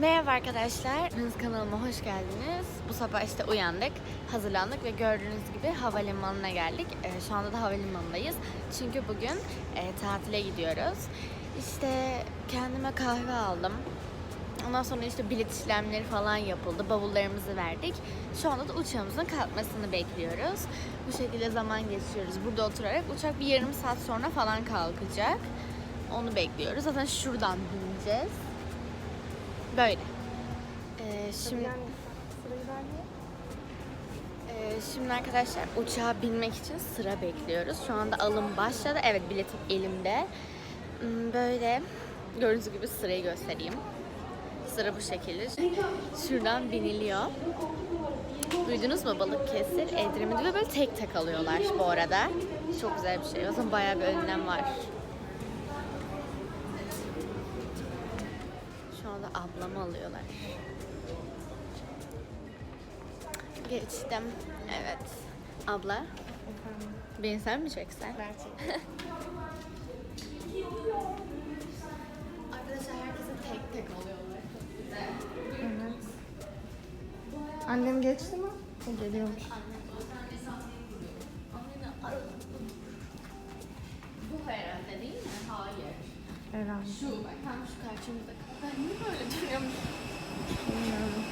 Merhaba arkadaşlar. Hepiniz kanalıma hoş geldiniz. Bu sabah işte uyandık, hazırlandık ve gördüğünüz gibi havalimanına geldik. Ee, şu anda da havalimanındayız. Çünkü bugün e, tatile gidiyoruz. İşte kendime kahve aldım. Ondan sonra işte bilet işlemleri falan yapıldı. Bavullarımızı verdik. Şu anda da uçağımızın kalkmasını bekliyoruz. Bu şekilde zaman geçiriyoruz. Burada oturarak uçak bir yarım saat sonra falan kalkacak. Onu bekliyoruz. Zaten şuradan bineceğiz. Böyle. Ee, şimdi Ee, şimdi arkadaşlar uçağa binmek için sıra bekliyoruz. Şu anda alım başladı. Evet biletim elimde. Hmm, Böyle gördüğünüz gibi sırayı göstereyim. Sıra bu şekilde. Şuradan biniliyor. Duydunuz mu Balıkesir, Edremit'te ve böyle tek tek alıyorlar bu arada. Çok güzel bir şey. O zaman bayağı bir önlem var. Şu ablamı alıyorlar. Geçtim. Evet. Abla. Beni sen mi çeksen? Arkadaşlar herkese tek tek alıyorlar. Evet. Annem geçti mi? O geliyormuş. Bu herhalde değil mi? Hayır. Herhalde. Şu bak tam şu karşımızda. Ben niye böyle duruyorum? Bilmiyorum.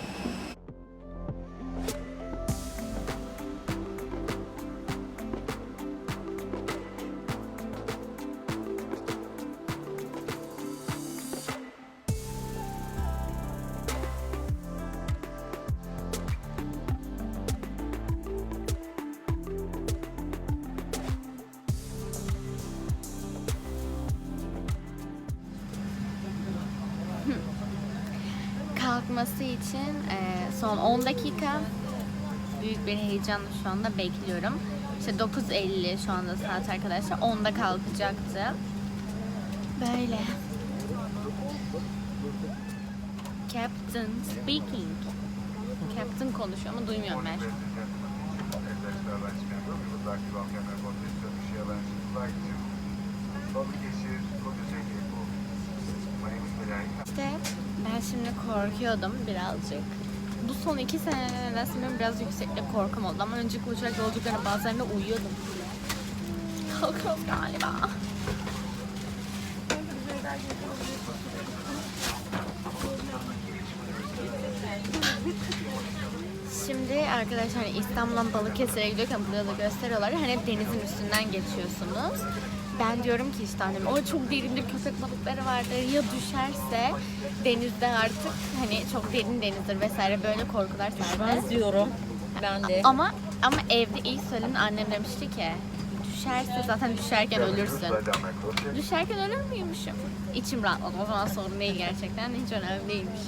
Kalkması için e, son 10 dakika büyük bir heyecanla şu anda bekliyorum. İşte 9.50 şu anda saat arkadaşlar. 10'da kalkacaktı. Böyle. Captain speaking. Captain konuşuyor ama duymuyorum ben. İşte şimdi korkuyordum birazcık. Bu son iki seneden nedense biraz yükseklik korkum oldu ama önceki uçak yolculuklarında bazılarında uyuyordum. Kalkıyoruz galiba. Şimdi arkadaşlar İstanbul'dan Balıkesir'e gidiyorken burada da gösteriyorlar. Hani denizin üstünden geçiyorsunuz. Ben diyorum ki işte annem o çok derinde köpek balıkları vardır ya düşerse denizde artık hani çok derin denizdir vesaire böyle korkular sende. diyorum. Ben de. Ama ama evde ilk söylediğinde annem demişti ki düşerse zaten düşerken ölürsün. Düşerken ölür müymüşüm? İçim rahatladı. O zaman sorun değil gerçekten. Hiç önemli değilmiş.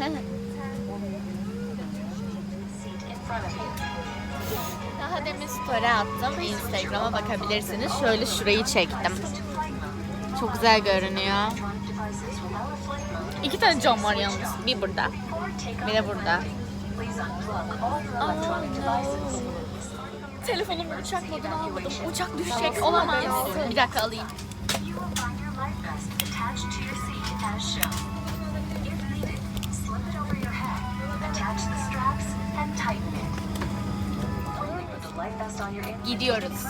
Daha demin story attım. Instagram'a bakabilirsiniz. Şöyle şurayı çektim. Çok güzel görünüyor. İki tane cam var yalnız. Bir burada. Bir de burada. Aa. Telefonumu uçak moduna almadım. Uçak düşecek olamaz. Bir dakika alayım. Gidiyoruz.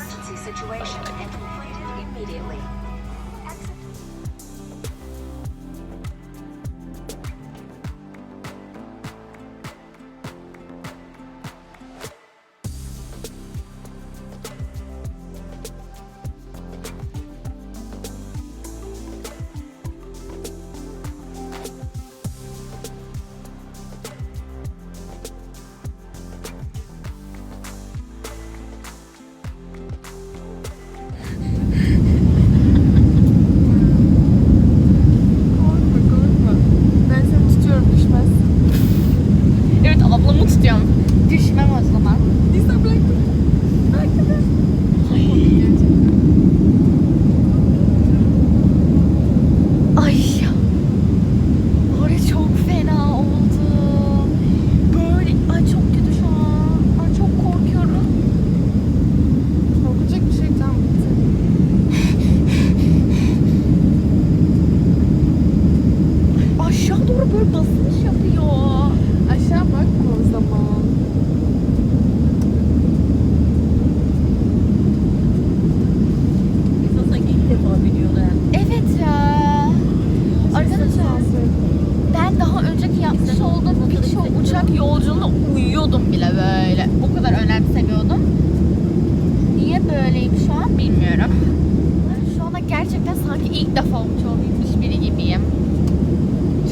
İlk defa uçağa binmiş biri gibiyim.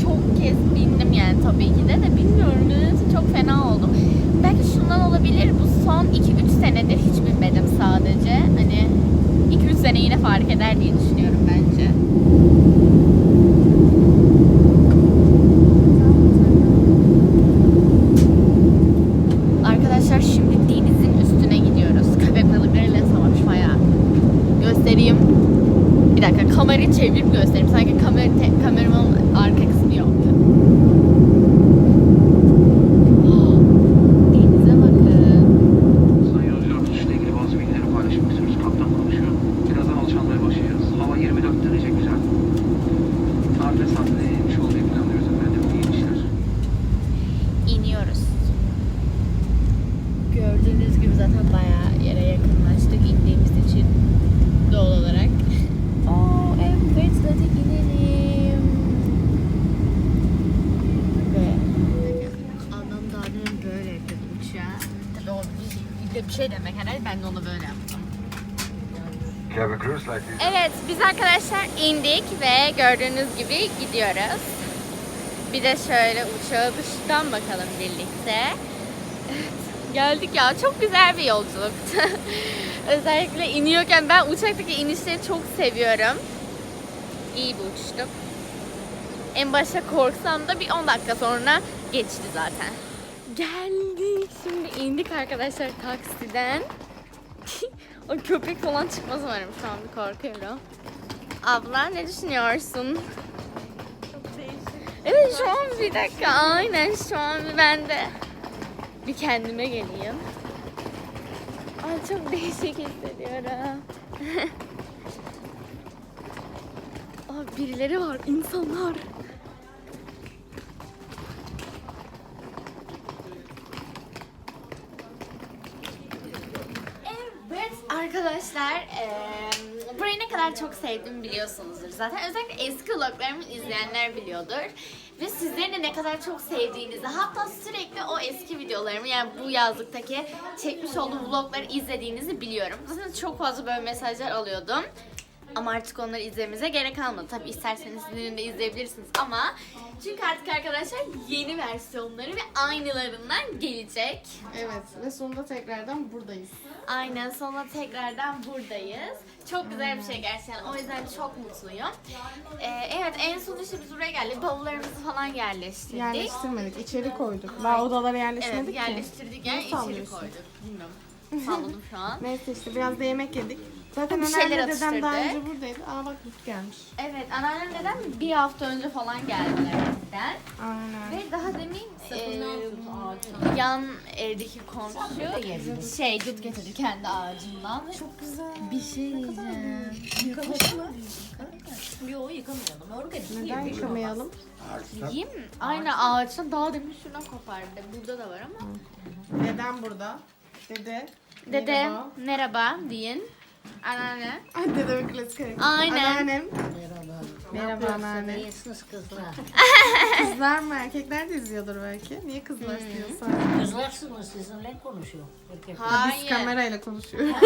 Çok kez bindim yani tabii ki de de bilmiyorum. Nedense çok fena oldum. Belki şundan olabilir bu son 2-3 senedir hiç binmedim sadece. Hani 2-3 sene yine fark eder diye düşünüyorum bence. Arkadaşlar şimdi denizin üstüne gidiyoruz. Köpek balıklarıyla savaşmaya. Göstereyim. Dakika kamerayı çevirip göstereyim. Sanki kamera, te, kameramın arka kısmı yok. Denize bakın. Sayın yolcular uçuşla ilgili bazı bilgileri paylaşmak istiyoruz. Kaptan konuşuyor. Birazdan alçalmaya başlayacağız. Hava 24 derece güzel. Arda sahneye inmiş olmayı planlıyoruz efendim. İyi inişler. iniyoruz. Gördüğünüz gibi zaten bayağı yere yakınlaştık indiğimiz için doğal olarak. Hadi inelim. Ve adam daha demin böyle yapıyordu uçağa. Tabii o bir, bir de bir şey demek herhalde ben de onu böyle yaptım. Evet, biz arkadaşlar indik ve gördüğünüz gibi gidiyoruz. Bir de şöyle uçağa dıştan bakalım birlikte. Geldik ya. Çok güzel bir yolculuktu. Özellikle iniyorken ben uçaktaki inişleri çok seviyorum. İyi bir uçuştu. En başta korksam da bir 10 dakika sonra geçti zaten. Geldik. Şimdi indik arkadaşlar taksiden. o köpek falan çıkmaz umarım şu an bir korkuyorum. Abla ne düşünüyorsun? Evet şu an bir dakika aynen şu an bir ben de bir kendime geleyim. Ay çok değişik hissediyorum. Birileri var insanlar. Evet arkadaşlar eee burayı ne kadar çok sevdiğimi biliyorsunuzdur zaten. Özellikle eski vloglarımı izleyenler biliyordur. Ve sizlerin de ne kadar çok sevdiğinizi hatta sürekli o eski videolarımı yani bu yazlıktaki çekmiş olduğum vlogları izlediğinizi biliyorum. Zaten çok fazla böyle mesajlar alıyordum. Ama artık onları izlememize gerek kalmadı. Tabi isterseniz sizlerin de izleyebilirsiniz ama çünkü artık arkadaşlar yeni versiyonları ve aynılarından gelecek. Evet ve sonunda tekrardan buradayız. Aynen sonra tekrardan buradayız. Çok güzel bir şey gerçekten. O yüzden çok mutluyum. Ee, evet en son işte biz buraya geldik. Bavullarımızı falan yerleştirdik. Yerleştirmedik, içeri koyduk. Daha odalara yerleşmedik Evet ki. yerleştirdik yani Nasıl içeri koyduk. Bilmiyorum. Salladım şu an. Neyse işte biraz da yemek yedik. Zaten Bir şeyler anneanne dedem daha atıştırdık. önce buradaydı. Aa bak Lut gelmiş. Evet anneannem neden bir hafta önce falan geldiler bizden. Aynen. Ve daha demin e, yan evdeki komşu şey dut getirdi kendi ağacından. Çok güzel. Bir şey diyeceğim. Yok yıkamayalım. Organik Neden yıkamayalım? Yiyeyim mi? Aynen ağaçtan daha demin şuna kopardı. Burada da var ama. Dedem burada. Dede. Dede Merhaba. merhaba deyin. Anneanne. Ay dedemin klasik hareketi. Aynen. Anneannem. Merhaba. Merhaba anneanne. İyisiniz kızlar. Kızlar mı erkekler de izliyordur belki. Niye kızlar diyorsun? Kızlarsınız sizinle konuşuyor. Erkek. Biz Hayır. kamerayla konuşuyoruz.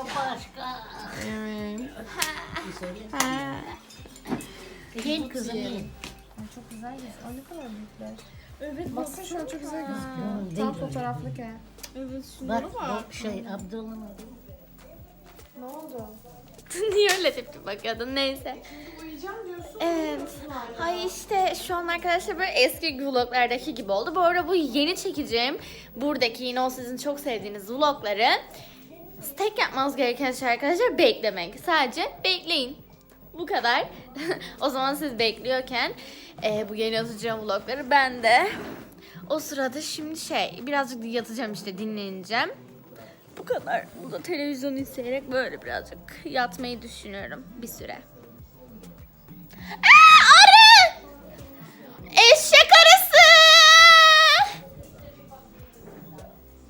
O başka. evet. Bir. Yiyin kızım yiyin. Çok güzel Ay ne kadar büyükler. Evet baksana şu an çok güzel gözüküyor. Tam fotoğraflık he. Evet şunlara Bak bak. o şey Abdullah'ın Ne oldu? Niye öyle tepki bakıyordun neyse. Uyuyacağım diyorsun. Evet. Hay işte şu an arkadaşlar böyle eski vloglardaki gibi oldu. Bu arada bu yeni çekeceğim buradaki yine o sizin çok sevdiğiniz vlogları tek yapmanız gereken şey arkadaşlar beklemek. Sadece bekleyin. Bu kadar. o zaman siz bekliyorken e, bu yeni atacağım vlogları ben de o sırada şimdi şey birazcık yatacağım işte dinleneceğim. Bu kadar. Burada televizyon izleyerek böyle birazcık yatmayı düşünüyorum bir süre. Aa, arı! Eşek arısı!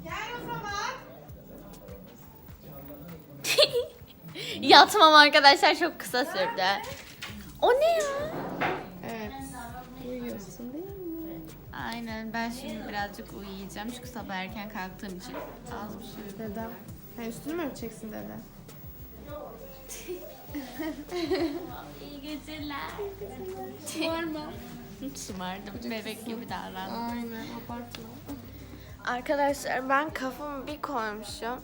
Gel o zaman. Yatmam arkadaşlar çok kısa sürdü. O ne ya? Evet. Uyuyorsun değil mi? Aynen ben şimdi birazcık uyuyacağım çünkü sabah erken kalktığım için az bir şey. Dedem. Ha, üstünü mü örteceksin dede? İyi geceler. Var mı? Şımardım bebek gibi davrandım. Aynen abartma. Arkadaşlar ben kafamı bir koymuşum,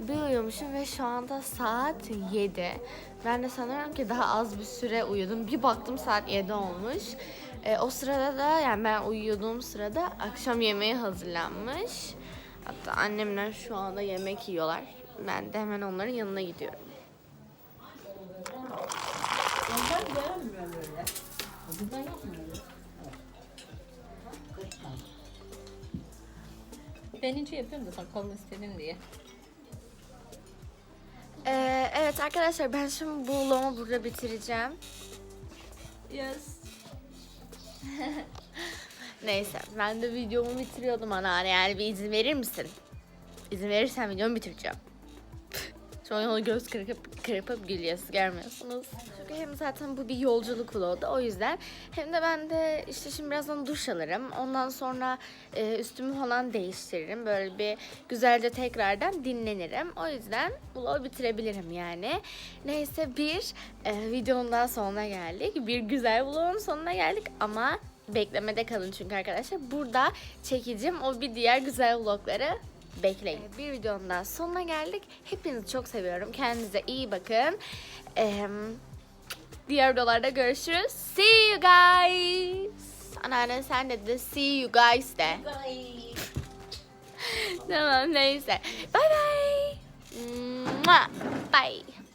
bir uyumuşum ve şu anda saat 7. Ben de sanıyorum ki daha az bir süre uyudum. Bir baktım saat 7 olmuş. E, o sırada da yani ben uyuduğum sırada akşam yemeği hazırlanmış. Hatta annemler şu anda yemek yiyorlar. Ben de hemen onların yanına gidiyorum. Ben beğenmiyorum öyle. İnce yapıyorum da sakalını istedim diye. E, evet arkadaşlar ben şimdi bu vlogumu burada bitireceğim. Yes. Neyse ben de videomu bitiriyordum anneanne yani bir izin verir misin? İzin verirsen videomu bitireceğim. An ona göz kırpıp, kırpıp gülüyorsunuz görmüyorsunuz. Çünkü hem zaten bu bir yolculuk vlogu o yüzden. Hem de ben de işte şimdi birazdan duş alırım. Ondan sonra e, üstümü falan değiştiririm. Böyle bir güzelce tekrardan dinlenirim. O yüzden vlogu bitirebilirim yani. Neyse bir e, videonun daha sonuna geldik. Bir güzel vlogun sonuna geldik ama beklemede kalın çünkü arkadaşlar. Burada çekeceğim o bir diğer güzel vlogları bekleyin. Bir videonun daha sonuna geldik. Hepinizi çok seviyorum. Kendinize iyi bakın. Ee, diğer videolarda görüşürüz. See you guys. Anneanne sen de de see you guys de. tamam neyse. Bye bye. Bye.